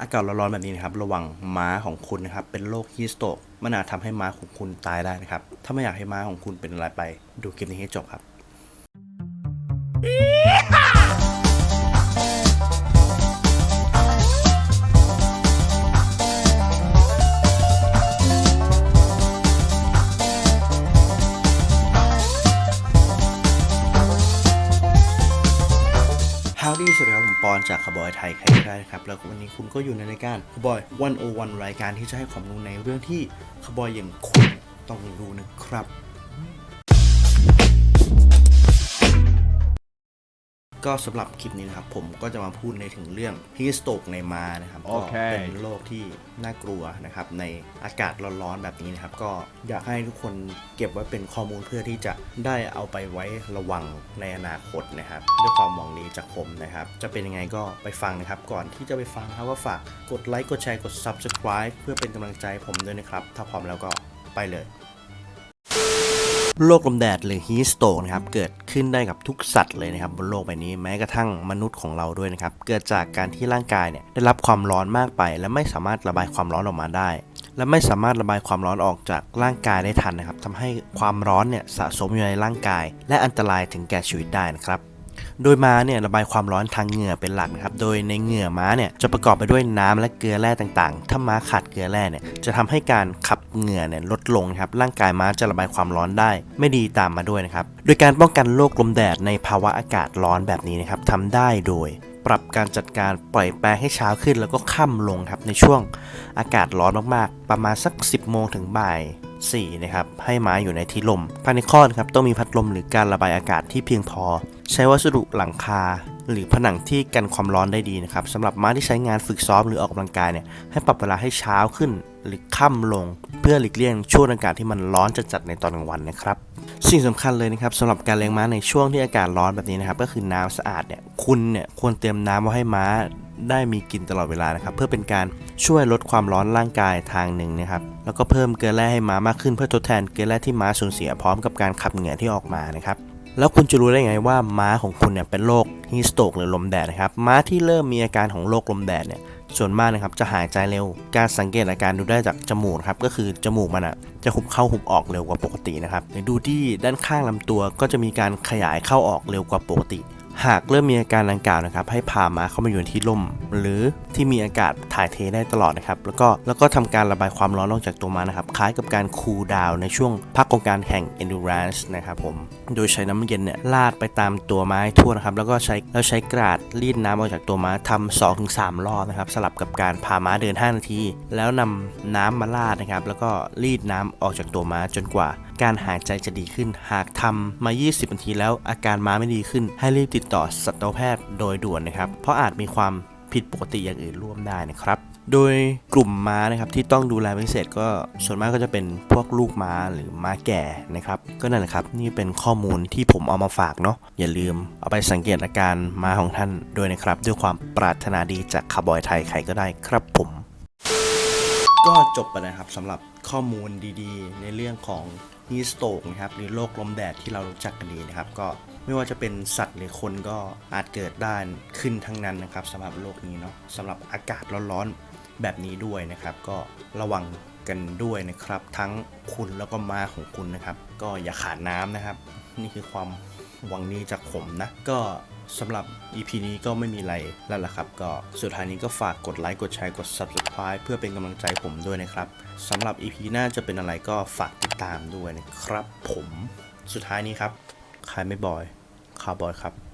อากาศร้อนๆแบบนี้นะครับ ระวังม้าของคุณนะครับ เป็นโรคฮีสโตกมันอาจทำให้ม้าของคุณตายได้นะครับ ถ้าไม่อยากให้ม้าของคุณเป็นอะไรไป ดูคลิปนี้ให้จบครับ Howdy สวัสดีครับผมปอนจากขบอยไทยใครก็ได้ครับ แล้ววันนี้คุณก็อยู่ในรายการขบอย101รายการที่จะให้ความรู้ในเรื่องที่ขบอยอย่างคุณต้องรู้นะครับ ก็สำหรับคลิปนี้นะครับ ผมก็จะมาพูดในถึงเรื่องฮีสโตกในม้านะครับโอก็เคเป็นโรคที่น่ากลัวนะครับในอากาศร้อนๆแบบนี้นะครับ ก็อยากให้ทุกคนเก็บไว้เป็นข้อมูลเพื่อที่จะได้เอาไปไว้ระวังในอนาคตนะครับด้วยความหวังดีจากผมนะครับ จะเป็นยังไงก็ไปฟังนะครับ ก่อนที่จะไปฟังนะครับก็ฝากกดไลค์กดแชร์กด subscribe เพื่อเป็นกำลังใจให้ผมด้วยนะครับ ถ้าพร้อมแล้วก็ไปเลย โรคลมแดดหรือฮีสโตกนะครับเกิดขึ้นได้กับทุกสัตว์เลยนะครับบนโลกใบนี้แม้กระทั่งมนุษย์ของเราด้วยนะครับเกิดจากการที่ร่างกายเนี่ยได้รับความร้อนมากไป และไม่สามารถระบายความร้อนออกมาได้ และไม่สามารถระบายความร้อนออกจากร่างกายได้ทันนะครับทำให้ความร้อนเนี่ยสะสมอยู่ในร่างกาย และอันตรายถึงแก่ชีวิตได้นะครับ โดยม้าเนี่ยระบายความร้อนทางเหงื่อเป็นหลักนะครับ โดยในเหงื่อม้าเนี่ยจะประกอบไปด้วยน้ำและเกลือแร่ต่างๆ ถ้าม้าขาดเกลือแร่เนี่ยจะทำให้การขับเหงื่อเนี่ยลดลงครับ ร่างกายม้าจะระบายความร้อนได้ ไม่ดีตามมาด้วยนะครับ โดยการป้องกันโรคลมแดดในภาวะอากาศร้อนแบบนี้นะครับทำได้โดยปรับการจัดการปล่อยแปลงให้เช้าขึ้นแล้วก็ค่ำลงครับในช่วงอากาศร้อนมากๆ ประมาณสัก 10 โมงถึงบ่าย 4 นะครับ ให้ม้าอยู่ในที่ลมภายในข้อนะครับต้องมีพัดลมหรือการระบายอากาศที่เพียงพอ ใช้วัสดุหลังคา หรือผนังที่กันความร้อนได้ดีนะครับสำหรับม้าที่ใช้งานฝึกซ้อมหรือออกกำลังกายเนี่ยให้ปรับเวลาให้เช้าขึ้นหรือค่ำลง เพื่อหลีกเลี่ยงช่วงอากาศที่มันร้อนจัดๆในตอนกลางวันนะครับสิ่งสำคัญเลยนะครับสำหรับการเลี้ยงม้าในช่วงที่อากาศร้อนแบบนี้นะครับ ก็คือน้ำสะอาดเนี่ยคุณเนี่ยควรเตรียมน้ำไว้ให้ม้าได้มีกินตลอดเวลานะครับ เพื่อเป็นการช่วยลดความร้อนร่างกายทางหนึ่งนะครับ แล้วก็เพิ่มเกลือแร่ให้ม้ามากขึ้นเพื่อทดแทนเกลือแร่ที่ม้าสูญเสียพร้อมกับการขับเหงื่อที่ออกมานะครับ แล้วคุณจะรู้ได้ไงว่าม้าของคุณเนี่ยเป็นโรคฮีสโตกหรือลมแดดนะครับ ม้าที่เริ่มมีอาการของโรคลมแดดเนี่ย ส่วนมากนะครับจะหายใจเร็ว การสังเกตอาการดูได้จากจมูกครับ ก็คือจมูกมันอะจะหุบเข้าหุบออกเร็วกว่าปกตินะครับดูที่ด้านข้างลำตัวก็จะมีการขยายเข้าออกเร็วกว่าปกติ หากเริ่มมีอาการดังกล่าวนะครับ ให้พามาเข้ามาอยู่ในที่ร่ม หรือที่มีอากาศถ่ายเทได้ตลอดนะครับ แล้วก็แล้วก็ทำการระบายความร้อนออกจากตัวม้านะครับ คล้ายกับการคูลดาวในช่วงพักของการแข่ง endurance นะครับผม โดยใช้น้ำเย็นเนี่ยลาดไปตามตัวม้าทั่วนะครับ แล้วก็ใช้แล้วใช้กระดาษรีดน้ำออกจากตัวม้าทำสองถึงสามรอบนะครับ สลับกับการพาม้าเดิน 5 นาที แล้วนำน้ำมาลาดนะครับ แล้วก็รีดน้ำออกจากตัวม้าจนกว่า การหายใจจะดีขึ้น หากทำมา 20 นาทีแล้วอาการม้าไม่ดีขึ้น ให้รีบติดต่อสัตวแพทย์โดยด่วนนะครับ เพราะอาจมีความผิดปกติอย่างอื่นร่วมได้นะครับ โดยกลุ่มม้านะครับที่ต้องดูแลพิเศษก็ส่วนมากก็จะเป็นพวกลูกม้าหรือม้าแก่นะครับก็นั่นแหละครับนี่เป็นข้อมูลที่ผมเอามาฝากเนาะอย่าลืมเอาไปสังเกตอาการม้าของท่านด้วยนะครับ ด้วยความปรารถนาดีจากคาร์บอยไทยใครก็ได้ครับผม ก็จบไปนะครับสำหรับข้อมูลดีๆ ในเรื่องของ ฮีสโตกนะครับหรือโรคลมแดดที่เรารู้จักกันดีนะครับ ก็ไม่ว่าจะเป็นสัตว์หรือคนก็อาจเกิดได้ขึ้นทั้งนั้นนะครับสำหรับโรคนี้เนาะสำหรับอากาศร้อนๆแบบนี้ด้วยนะครับ ก็ระวังกันด้วยนะครับ ทั้งคุณแล้วก็มาของคุณนะครับ ก็อย่าขาดน้ำนะครับ นี่คือความหวังนี้จากผมนะ ก็ สำหรับ EP นี้ก็ไม่มีอะไรแล้วล่ะครับ ก็สุดท้ายนี้ก็ฝากกดไลค์กดแชร์กด Subscribe เพื่อเป็นกำลังใจผมด้วยนะครับสำหรับ EP หน้าจะเป็นอะไรก็ฝากติดตามด้วยนะครับ ผมสุดท้ายนี้ครับใครไม่บอยคาร์บอยครับ